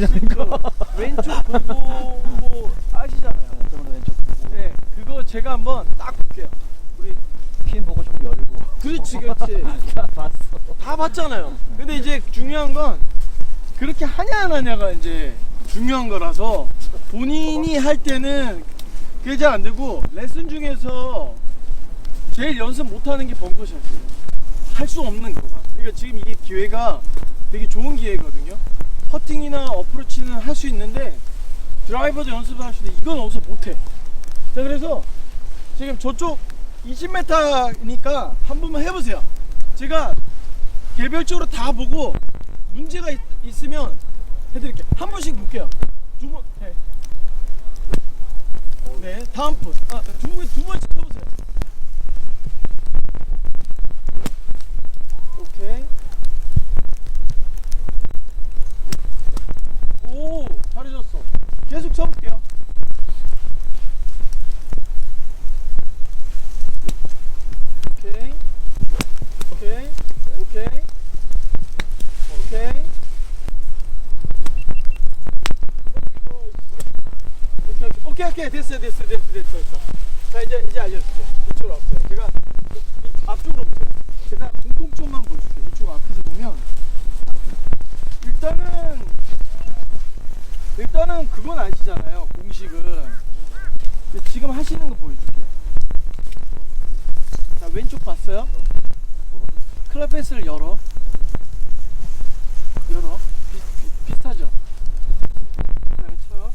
주자니까. 왼쪽 보고 뭐 아시잖아요. 저번에 왼쪽 보고. 네, 그거 제가 한번 딱 볼게요. 우리 핀 보고 조금 열고. 그렇지, 그렇지. 봤어. 다 봤잖아요. 근데 이제 중요한 건 그렇게 하냐 안 하냐가 이제 중요한 거라서 본인이 할 때는 그게 잘 안 되고 레슨 중에서 제일 연습 못 하는 게 벙커샷이에요. 할 수 없는 거가. 그러니까 지금 이게 기회가 되게 좋은 기회거든요. 퍼팅이나 어프로치는 할 수 있는데 드라이버도 연습을 할 수 있는데 이건 어디서 못 해. 자, 그래서 지금 저쪽 20m니까 한 번만 해보세요. 제가 개별적으로 다 보고 문제가 있, 있으면 해드릴게요. 한 번씩 볼게요. 두 번, 네. 네, 다음 분. 아, 두 번씩 쳐보세요. 오케이. 오, 잘해줬어. 계속 쳐볼게요. 오케이. 오케이. 오케이. 오케이. 오케이, 오케이, 오케이, 오케이, 됐어요, 됐어요, 됐어요. 됐어. 자, 이제, 이제 알려줄게요. 이쪽으로 왔어요. 제가, 이, 앞쪽으로 보세요. 제가 공통점만 보여줄게요. 이쪽 앞에서 보면, 일단은, 일단은 그건 아시잖아요. 공식은. 지금 하시는 거 보여줄게요. 자, 왼쪽 봤어요? 클럽페이스를 열어. 열어. 비, 비, 비슷하죠? 그 다음에 쳐요.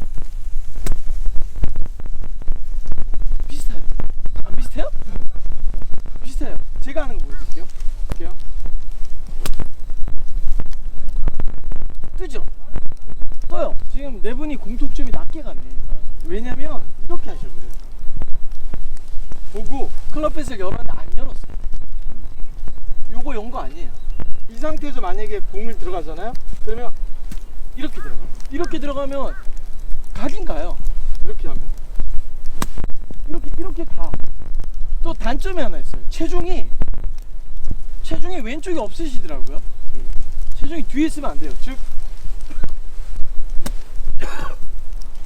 비슷하죠? 안 비슷해요? 비슷해요. 제가 하는 거 보여드릴게요. 볼게요. 뜨죠? 떠요. 지금 네 분이 공통점이 낮게 갔네. 왜냐면 이렇게 하셔 그래요. 보고 클럽페이스를 열었는데 안 열었어요. 요거 연 거 아니에요. 이 상태에서 만약에 공을 들어가잖아요. 그러면 이렇게 들어가. 이렇게 들어가면 가긴 가요. 이렇게 하면 이렇게 이렇게 가. 또 단점이 하나 있어요. 체중이 체중이 왼쪽이 없으시더라고요. 체중이 뒤에 있으면 안 돼요. 즉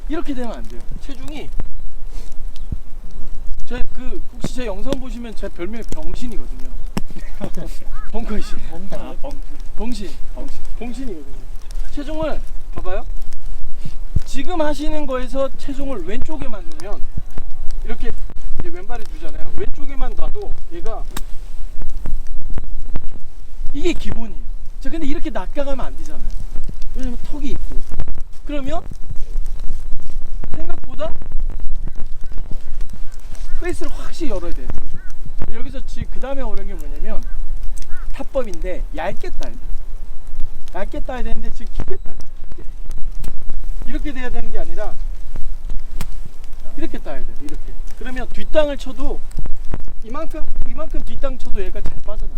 이렇게 되면 안 돼요. 체중이 제그 혹시 제 영상 보시면 제 별명이 병신이거든요. 벙커이신. 아, 벙. 봉신. 봉신이거든요. 체중을 봐봐요. 지금 하시는 거에서 체중을 왼쪽에만 놓으면 이렇게 왼발에 두잖아요. 왼쪽에만 놔도 얘가 이게 기본이에요. 자, 근데 이렇게 낚아가면 안 되잖아요. 왜냐면 턱이 있고. 그러면 생각보다 페이스를 확실히 열어야 되는 거죠. 여기서 그 다음에 어려운 게 뭐냐면 타법인데 얇게 따야 돼. 얇게 따야 되는데 지금 깊게 따야 돼. 이렇게 돼야 되는 게 아니라 이렇게 따야 돼. 이렇게. 그러면 뒷땅을 쳐도 이만큼 이만큼 뒷땅 쳐도 얘가 잘 빠져나.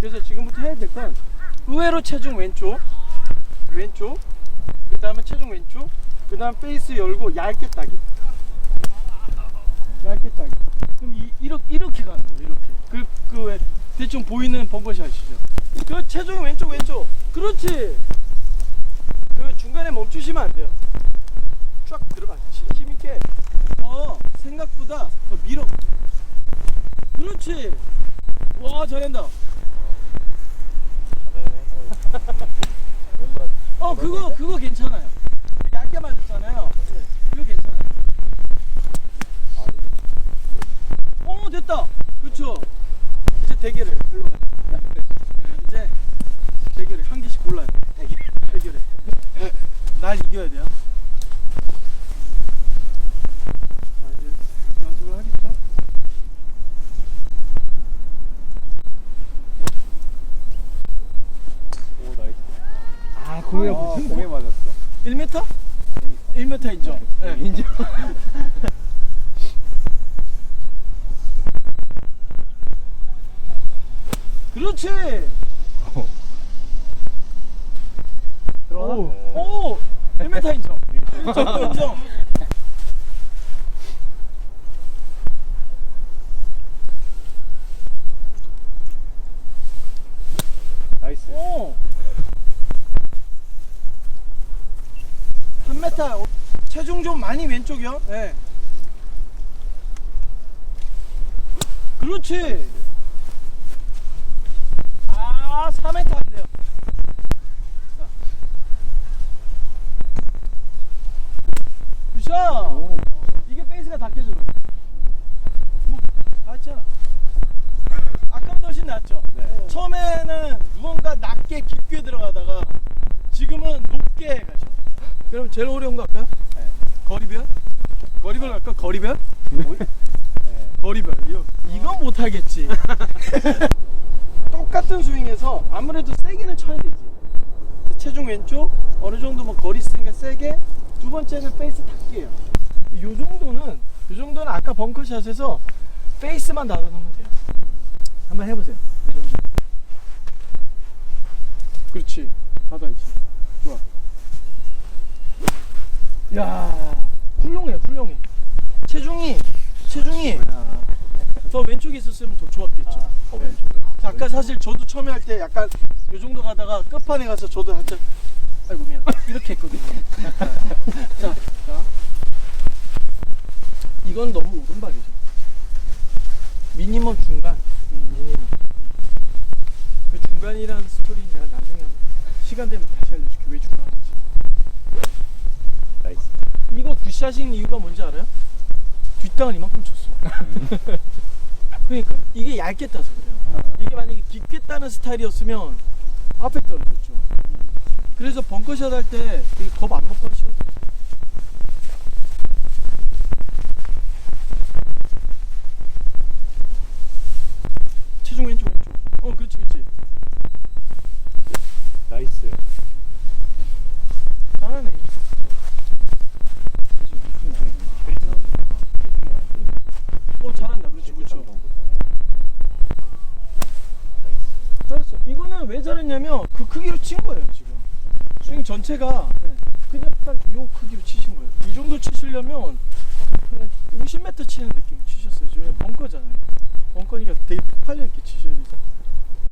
그래서 지금부터 해야 될 건 의외로 체중 왼쪽, 왼쪽, 그 다음에 체중 왼쪽, 그 다음 페이스 열고 얇게 따기. 얇게 따기. 그럼 이, 이렇게 이렇게 가는 거예요. 이렇게. 그 그 왜 대충 보이는 벙커샷이죠. 그 체중 왼쪽 왼쪽. 그렇지. 그 중간에 멈추시면 안 돼요. 쫙 들어가. 힘 있게. 더 생각보다 더 밀어. 그렇지. 와 잘한다. 뭔가 어 그거 그거 괜찮아요. 얇게 맞았잖아요. 그거 괜찮아요. 아, 이게 어 됐다. 그렇죠. 이제 대결해. 일로 와. 이제 대결해. 한 개씩 골라요. 대결. 대결해. 날 이겨야 돼요. 자 이제 연습을 하겠죠. 오 나이스. 아, 공에 아, 무슨 공에 맞았어. 1m? 1m 인정. 네. 인정. 그렇지. 들어가. 오, 1m 인정. 인정. 인정. 나이스. 오. 4m. 체중 좀 많이 왼쪽이요. 예. 그렇지. 아, 4m 안 돼요. 자. 굿샷. 오. 이게 페이스가 닿게 줘. 뭐, 닿았잖아. 아까보다 훨씬 낫죠? 네. 처음에는 무언가 낮게 깊게 들어가다가 지금은 높게 가죠. 그럼 제일 어려운 거 할까요? 네. 거리별? 거리별 갈까? 거리별? 네. 거리별. 이거, 이건 못하겠지. 똑같은 스윙에서 아무래도 세게는 쳐야 되지. 체중 왼쪽 어느 정도 뭐 거리 있으니까 세게. 두 번째는 페이스 닿기예요. 요 정도는 요 정도는 아까 벙커샷에서 페이스만 닫아놓으면 돼요. 한번 해보세요. 이 정도. 그렇지. 닫아야지. 좋아. 야, 훌륭해, 훌륭해. 체중이 체중이 더 왼쪽에 있었으면 더 좋았겠죠. 아, 아까 사실 저도 처음에 할 때 약간 요 정도 가다가 끝판에 가서 저도 살짝 아이고 미안 이렇게 했거든요. 자, 자, 이건 너무 오른발이죠. 미니멈 중간, 음. 미니멈. 그 중간이라는 스토리 내가 나중에 한번 시간 되면 다시 알려줄게 왜 중간인지. 나이스. 이거 굿샷인 이유가 뭔지 알아요? 뒷땅을 이만큼 쳤어. 그러니까 이게 얇게 따서 그래요. 아. 이게 만약에 깊게 따는 스타일이었으면 앞에 떨어졌죠. 그래서 벙커샷 할 때 겁 안 먹고 하셔도 돼요. 체중 왼쪽 왼쪽. 어 그렇지 그렇지. 나이스. 왜 잘했냐면 그 크기로 친 거예요 지금. 스윙 전체가 그냥 딱 요 크기로 치신 거예요. 이 정도 치시려면 50m 치는 느낌 치셨어요. 지금 벙커잖아요. 벙커니까 되게 폭발력 있게 치셔야 되죠.